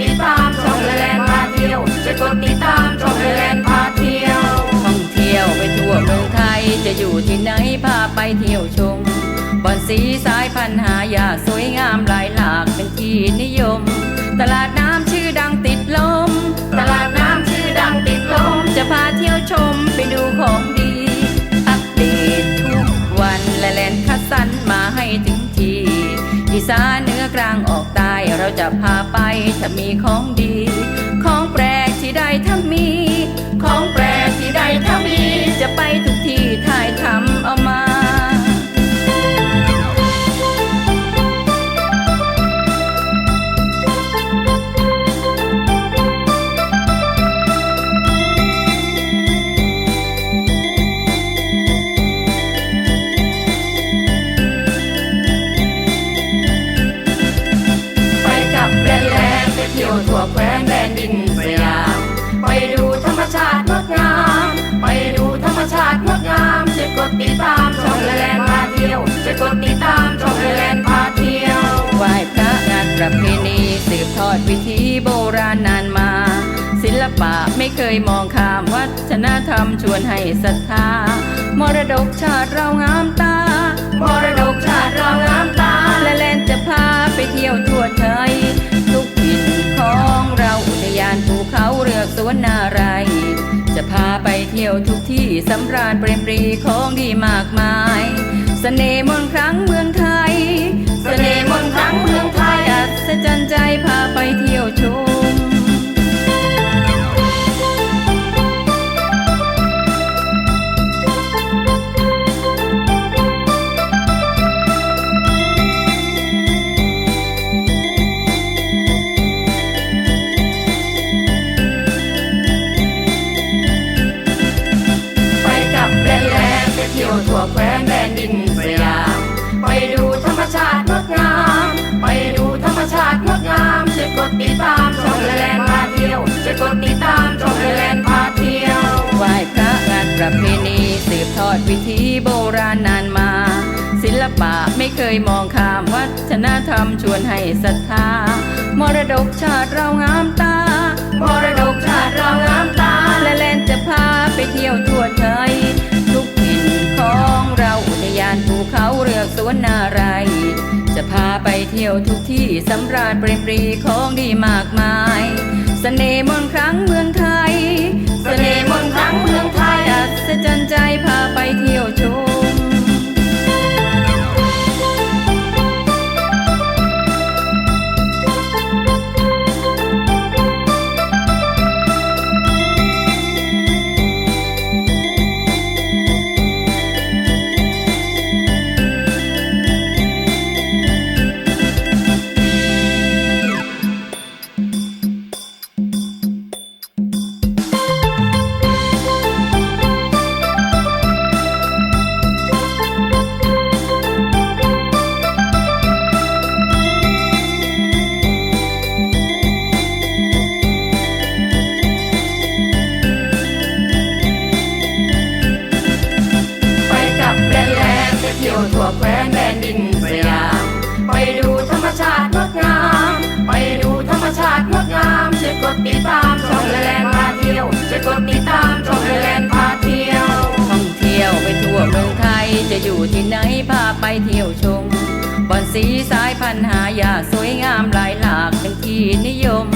ติดตามช่องแลนพาเที่ยวจะกดติดตามช่องแลนพาเที่ยวท่องเที่ยวไปทั่วเมืองไทยจะอยู่ที่ไหนพาไปเที่ยวชมบอนสีสายพันหายาสวยงามหลายหลากเป็นที่นิยม เราจะพาไปถ้ามีของดี ของแปลกที่ใดถ้ามี ของแปลกที่ใดถ้ามีจะไปทุก ติดตามช่องแลนด์พาเที่ยวจะกดติดตามช่องแลนด์พาเที่ยวไหว้พระงานประเพณีสืบทอดวิถีโบราณนานมา ศิลปะไม่เคยมองข้ามวัฒนธรรมชวนให้ศรัทธามรดกชาติเรางามตามรดกชาติเรางามตาและแลนจะพาไปเที่ยวทั่วไทยทุกถิ่นของเราอุทยานภูเขาเรือกสวนนารายจะพาไปเที่ยวทุกที่สำราญเปรมปรีของดีมากมายเสน่ห์มนครั้งเมืองไทย เสน่ห์มนครั้งเมืองไทยอัศจรรย์ใจพาไปเที่ยวชม วิถีโบราณนานมา ศิลปะไม่เคยมองข้ามวัฒนธรรมชวนให้ศรัทธามรดกชาติเรางามตามรดกชาติเรางามตา และแลนจะพาไปเที่ยวทั่วไทย ทุกถิ่นของเราอุทยานภูเขาเรือกสวนนารายจะพาไปเที่ยวทุกที่สำราญเปรมปรีของดีมากมายเสน่ห์มนครั้งเมืองไทย เสน่ห์มนครั้งเมืองไทยอัศจรรย์ใจพา ติดตามช่องแลนด์พาเที่ยวจะกดติดตามช่องแลนด์พาเที่ยว ท่องเที่ยวไปทั่วเมืองไทย จะอยู่ที่ไหนพาไปเที่ยวชมบอนสีสายพันหายาสวยงามหลายหลากเป็นที่นิยม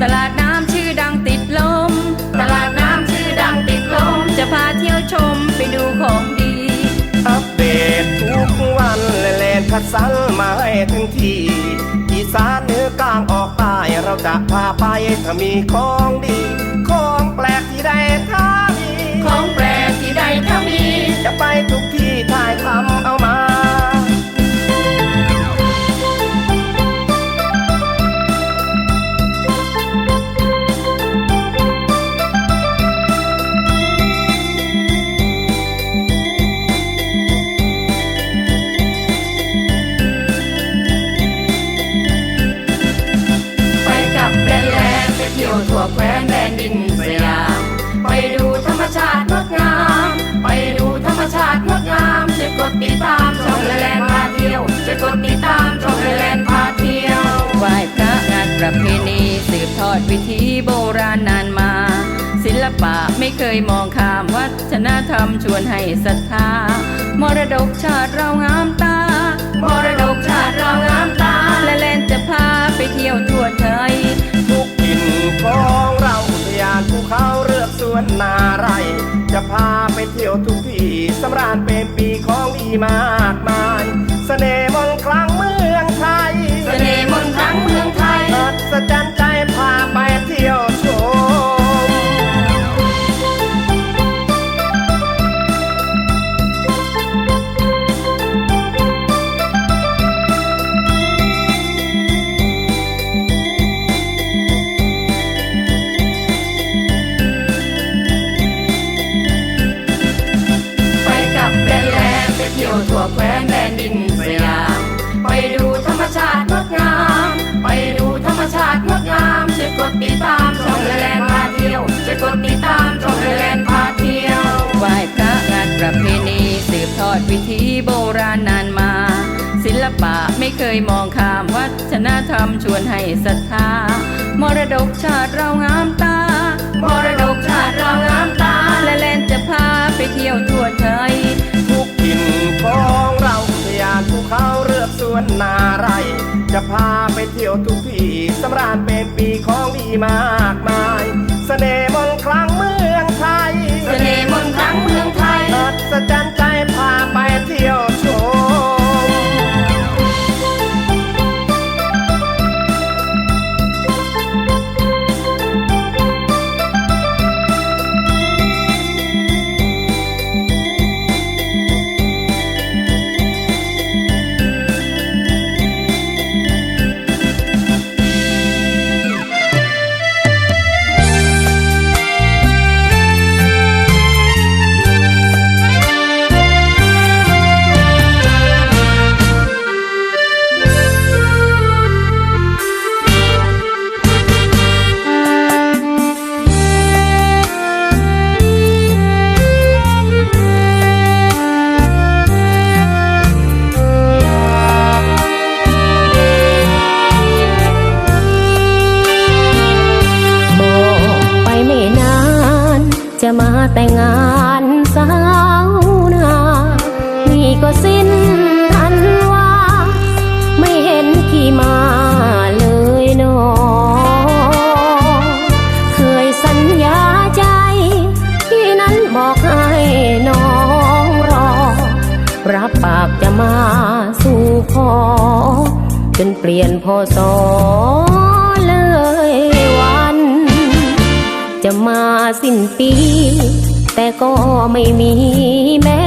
ตลาดน้ำชื่อดังติดลม ตลาดน้ำชื่อดังติดลม จะพาเที่ยวชมไปดูของดี อัปเดตทุกวันและแลนคัดสรรมาให้ถึงที่างออกใต้เราจะพาไปถ้ามีของดี ของแปลกที่ใดถ้ามี ของแปลกที่ใดถ้ามี จะไป กดติดตามช่องแลนด์พาเที่ยวจะกดติดตามช่องแลนด์พาเที่ยวไหว้พระงานประเพณีสืบทอดวิถีโบราณนานมา ศิลปะไม่เคยมองข้ามวัฒนธรรมชวนให้ศรัทธามรดกชาติเรางามตามรดกชาติเรางามตา และแลนจะพาไปเที่ยวทั่วไทยทุกถิ่นของเราอุทยานภูเขาเรือกสวนนาไร จะพาไปเที่ยวทุกที่สำราญเป็นปีของดีมากมาย เสน่ห์มนต์คลังเมืองไทย เสน่ห์มนต์คลังเมือง ติดตามช่องแลนพาเที่ยวช่วยกดติดตามช่องแลนพาเที่ยวไหว้พระงานประเพณีสืบทอดวิถีโบราณนานมา ศิลปะไม่เคยมองข้ามวัฒนธรรมชวนให้ศรัทธามรดกชาติเรางามตามรดกชาติเรางามตาและแลนจะพาไปเที่ยวทั่วไทยทุกถิ่นของเราอุทยานภูเขาเรือกสวนนาไร จะพาไปเที่ยวทุกที่สำราญเป็นปีของดีมากมาย เสน่ห์มนต์คลังเมืองไทย เสน่ห์มนต์ครั้งเมืองไทย ขอ จนเปลี่ยนพอสอเลยวัน จะมาสิ้นปี แต่ก็ไม่มีแม้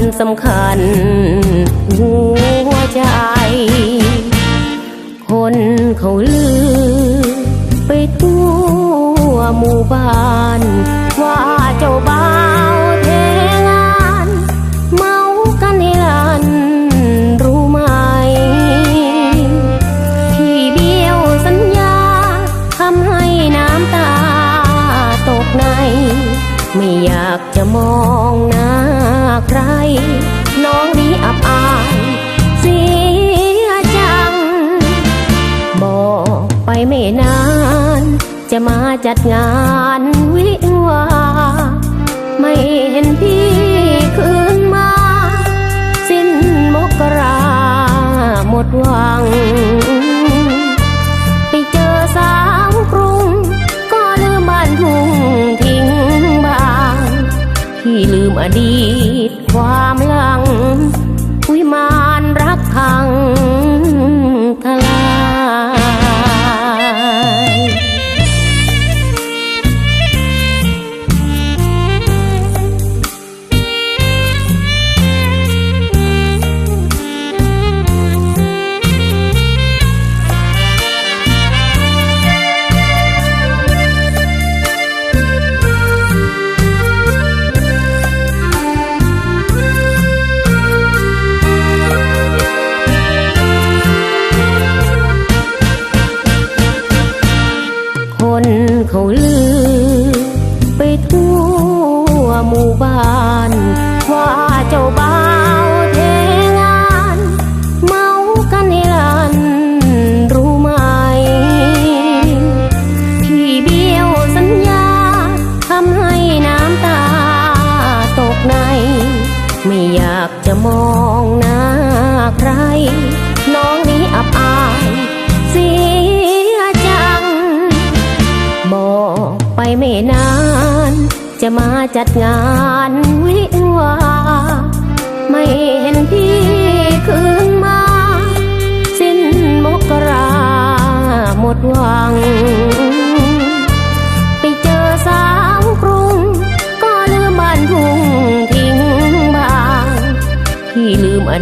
ลืมวันสำคัญ หัวใจ คนเขาลือ ไปทั่วหมู่บ้าน ว่าเจ้าบ่าวเทงาน เมากันให้ลัน รู้ไหม ที่เบี้ยวสัญญาทำให้น้ำตาตกใน ไม่อยากจะมองหน้าใคร น้องดีอับอายเสียจัง บอกไปไม่นาน จะมาจัดงานวิ ที่ากจะมองหน้าใคร น้องนี้อับอายเสียจังบอกไปไม่นาน จะมาจัดงานวิวา ไม่เห็นพี่คืนมา สิ้นมกราหมดหวังา